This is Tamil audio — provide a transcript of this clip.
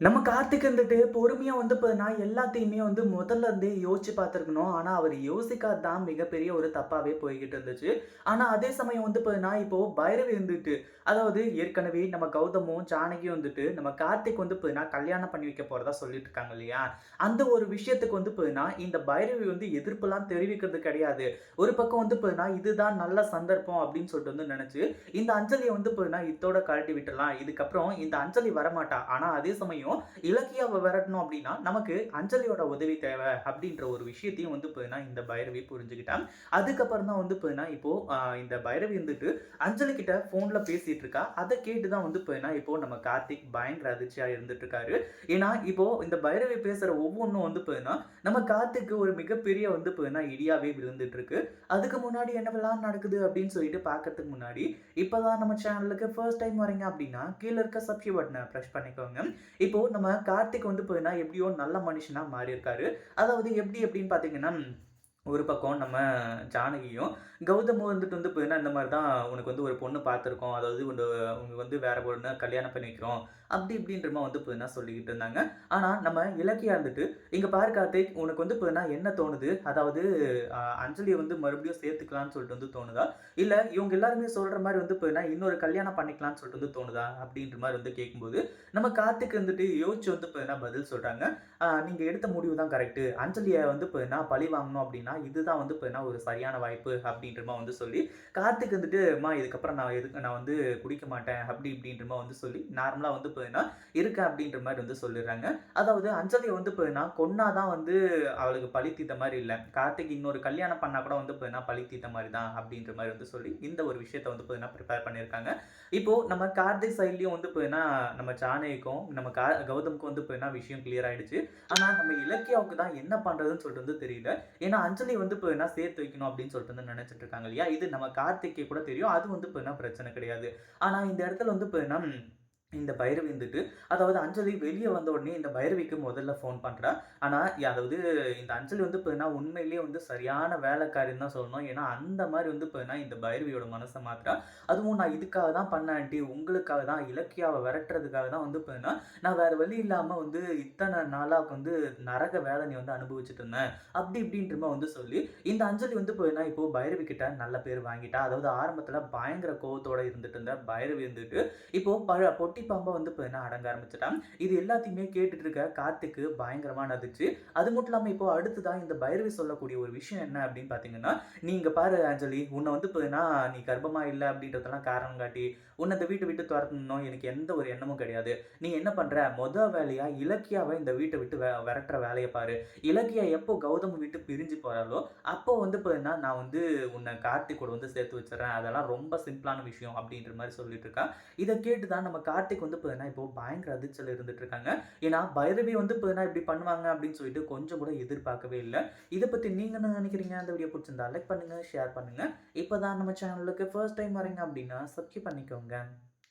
நம்ம கார்த்திக் இருந்துட்டு பொறுமையா வந்து பார்த்தீங்கன்னா, எல்லாத்தையுமே வந்து முதல்ல இருந்தே யோசிச்சு பார்த்துருக்கணும். ஆனா, அவர் யோசிக்காதது தான் மிகப்பெரிய ஒரு தப்பாவே போய்கிட்டு இருந்துச்சு. ஆனா, அதே சமயம் வந்து பார்த்தீங்கன்னா, இப்போ பைரவி இருந்துட்டு, அதாவது ஏற்கனவே நம்ம கௌதமும், ஜானகியும் வந்துட்டு நம்ம கார்த்திக் வந்து பார்த்தீங்கன்னா, கல்யாணம் பண்ணி வைக்க போறதா சொல்லிட்டு இருக்காங்க இல்லையா? அந்த ஒரு விஷயத்துக்கு வந்து பார்த்தீங்கன்னா, இந்த பைரவி வந்து எதிர்ப்புலாம் தெரிவிக்கிறது கிடையாது. ஒரு பக்கம் வந்து பார்த்தீங்கன்னா, இதுதான் நல்ல சந்தர்ப்பம் அப்படின்னு சொல்லிட்டு வந்து நினைச்சு, இந்த அஞ்சலியை வந்து பார்த்தீங்கன்னா, இதோட கழட்டி விட்டுலாம் இதுக்கப்புறம் இந்த அஞ்சலி வரமாட்டா. ஆனா, அதே சமயம் இலக்கியாவ விரட்டணும் அப்படின்னா, நமக்கு அஞ்சலியோட உதவி தேவை அப்படின்ற ஒரு விஷயத்தையும் வந்து பார்த்தீங்கன்னா, இந்த பைரவி புரிஞ்சுக்கிட்டான் அதுக்கப்புறம் தான் வந்து பார்த்தீங்கன்னா, இப்போ இந்த பைரவி வந்துட்டு அஞ்சலி கிட்ட ஃபோன்ல பேசிட்டு இருக்கா. அதை கேட்டு தான் வந்து பார்த்தீங்கன்னா, இப்போ நம்ம கார்த்திக் பயங்கர அதிர்ச்சியா இருந்துட்டு இருக்காரு. ஏன்னா, இப்போ இந்த பைரவி பேசுற ஒவ்வொன்னும் வந்து பார்த்தீங்கன்னா, நம்ம கார்த்திக்கு ஒரு மிகப்பெரிய வந்து பார்த்தீங்கன்னா, இடியாவே விழுந்துட்டு இருக்கு. அதுக்கு முன்னாடி என்னவெல்லாம் நடக்குது அப்படின்னு சொல்லிட்டு பார்க்கறதுக்கு முன்னாடி, இப்பதான் நம்ம சேனலுக்கு ஃபர்ஸ்ட் டைம் வரீங்க அப்படின்னா, கீழ இருக்க சப்ஸ்கிரைப் பட்டனை ப்ரெஸ் பண்ணிக்கோங்க. இப்போ நம்ம கார்த்திக் வந்து பார்த்தீங்கன்னா, எப்படியோ நல்ல மனுஷனா மாறியிருக்காரு. அதாவது எப்படி எப்படின்னு பார்த்தீங்கன்னா, ஒரு பக்கம் நம்ம ஜானகியும், கௌதமும் வந்துட்டு வந்து பார்த்தீங்கன்னா, இந்த மாதிரி தான் உனக்கு வந்து ஒரு பொண்ணு பார்த்துருக்கோம். அதாவது உன்ன உனக்கு வந்து வேற பொண்ணு கல்யாணம் பண்ணி வைக்கிறோம். அப்படி இப்படின்ற மாரி வந்து பார்த்தீங்கன்னா, சொல்லிக்கிட்டு இருந்தாங்க. ஆனால் நம்ம இலக்கியா இருந்துட்டு, இங்கே பாரு கார்த்திக், உனக்கு வந்து பார்த்தீங்கன்னா என்ன தோணுது? அதாவது அஞ்சலியை வந்து மறுபடியும் சேர்த்துக்கலாம்னு சொல்லிட்டு வந்து தோணுதா? இல்லை இவங்க எல்லாருமே சொல்கிற மாதிரி வந்து பார்த்தீங்கன்னா, இன்னொரு கல்யாணம் பண்ணிக்கலாம்னு சொல்லிட்டு வந்து தோணுதா?" அப்படின்ற மாதிரி வந்து கேட்கும்போது, நம்ம கார்த்திக் வந்துட்டு யோசிச்சு வந்து பார்த்தீங்கன்னா, பதில் சொல்கிறாங்க நீங்கள் எடுத்த முடிவு தான் கரெக்ட்டு. அஞ்சலியை வந்து பார்த்தீங்கன்னா, பழி வாங்கணும் அப்படின்னா, இதுதான் வந்து பார்த்தீங்கன்னா, ஒரு சரியான வாய்ப்பு." அப்படின்றமா வந்து சொல்லி, கார்த்திக் வந்துட்டு, "அம்மா இதுக்கப்புறம் நான் எதுக்கு நான் வந்து குடிக்க மாட்டேன்." அப்படி இப்படின்றமா வந்து சொல்லி, நார்மலாக வந்து பார்த்தீங்கன்னா, இருக்கேன் அப்படின்ற மாதிரி வந்து சொல்லிடுறாங்க. அதாவது அஞ்சலியை வந்து பார்த்தீங்கன்னா, கொன்னா தான் வந்து அவளுக்கு பழி தீத்த மாதிரி இல்லை கார்த்திக் இன்னொரு கல்யாணம் பண்ணால் கூட வந்து இப்போ பழி தீத்த மாதிரி தான் அப்படின்ற மாதிரி வந்து சொல்லி, இந்த ஒரு விஷயத்த வந்து பார்த்தீங்கன்னா, ப்ரிப்பேர் பண்ணியிருக்காங்க. இப்போ நம்ம கார்த்திக் சைட்லேயும் வந்து பார்த்தீங்கன்னா, நம்ம ஜானகிக்கும், நம்ம கா கௌதமுக்கும் வந்து பார்த்தீங்கன்னா, விஷயம் கிளியர் ஆயிடுச்சு. ஆனால் நம்ம இலக்கியாவுக்கு தான் என்ன பண்ணுறதுன்னு சொல்லிட்டு வந்து தெரியல. ஏன்னா, அஞ்சலி வந்து என்ன சேர்த்து வைக்கணும் அப்படின்னு சொல்லிட்டு வந்து நினச்சிட்டு இருக்காங்க இல்லையா? இது நம்ம கார்த்திகே கூட தெரியும். அது வந்து இப்போ என்ன பிரச்சனை கிடையாது. ஆனால் இந்த இடத்துல வந்து இப்போ என்ன இந்த பைரவி இருந்துட்டு அதாவது அஞ்சலி வெளியே வந்த உடனே இந்த பைரவிக்கு முதல்ல ஃபோன் பண்ணுறா ஆனால் அதாவது இந்த அஞ்சலி வந்து பார்த்தீங்கன்னா, உண்மையிலேயே வந்து சரியான வேலைக்காரின்னு தான் சொல்லணும். ஏன்னா, அந்த மாதிரி வந்து பார்த்தீங்கன்னா, இந்த பைரவியோட மனசை மாத்திரா அதுவும் நான் இதுக்காக தான் பண்ணேன் ஆன்டி. உங்களுக்காக தான் இலக்கியாவை விரட்டுறதுக்காக தான் வந்து பார்த்தீங்கன்னா, நான் வேறு வழி இல்லாமல் வந்து இத்தனை நாளாக வந்து நரக வேதனை வந்து அனுபவிச்சுட்டு இருந்தேன். அப்படி இப்படின்ற வந்து சொல்லி, இந்த அஞ்சலி வந்து பார்த்தீங்கன்னா, இப்போ பைரவி கிட்ட நல்ல பேர் வாங்கிட்டா. அதாவது ஆரம்பத்தில் பயங்கர கோவத்தோடு இருந்துட்டு இருந்த பைரவி இருந்துட்டு இப்போ பழ பொட்டி பாம்பா வந்து பார்த்தீங்கன்னா, அடங்க ஆரம்பிச்சிட்டான் இது எல்லாத்தையுமே கேட்டுட்டு இருக்க கார்த்திக்கு பயங்கரமான அதிர்ச்சி. அது மட்டும் இல்லாமல் இப்போ அடுத்ததா இந்த பைரவி சொல்லக்கூடிய ஒரு விஷயம் என்ன அப்படின்னு பார்த்தீங்கன்னா, நீங்கள் பாரு அஞ்சலி, உன்னை வந்து பார்த்தீங்கன்னா, நீ கர்ப்பமா இல்லை அப்படின்றதெல்லாம் காரணம் காட்டி, உன்னை இந்த வீட்டை விட்டு துரத்தணும் எனக்கு எந்த ஒரு எண்ணமும் கிடையாது. நீ என்ன பண்ற, மொத வேலையா இலக்கியாவை இந்த வீட்டை விட்டு வெ விரட்டுற வேலையை பாரு. இலக்கியா எப்போ கௌதம் விட்டு பிரிஞ்சு போறாளோ, அப்போ வந்து பார்த்தீங்கன்னா, நான் வந்து உன்னை கார்த்திக் கூட வந்து சேர்த்து வச்சிடறேன் அதெல்லாம் ரொம்ப சிம்பிளான விஷயம்." அப்படின்ற மாதிரி சொல்லிட்டு இருக்கான் இதை கேட்டு தான் நம்ம கார்த்திக் வந்து பார்த்தீங்கன்னா, இப்போ பயங்கர அதிர்ச்சியில இருந்துட்டு இருக்காங்க. ஏன்னா, பைரவி வந்து பார்த்தீங்கன்னா, இப்படி பண்ணுவாங்க அப்படின்னு சொல்லிட்டு கொஞ்சம் கூட எதிர்பார்க்கவே இல்ல. இதை பத்தி நீங்க என்ன நினைக்கிறீங்க? அந்த வீடியோ பிடிச்சிருந்தா லைக் பண்ணுங்க, ஷேர் பண்ணுங்க. இப்ப தான் நம்ம சேனலுக்கு ஃபர்ஸ்ட் டைம் வரீங்க அப்படின்னா, சப்ஸ்கிரைப் பண்ணிக்கோங்க.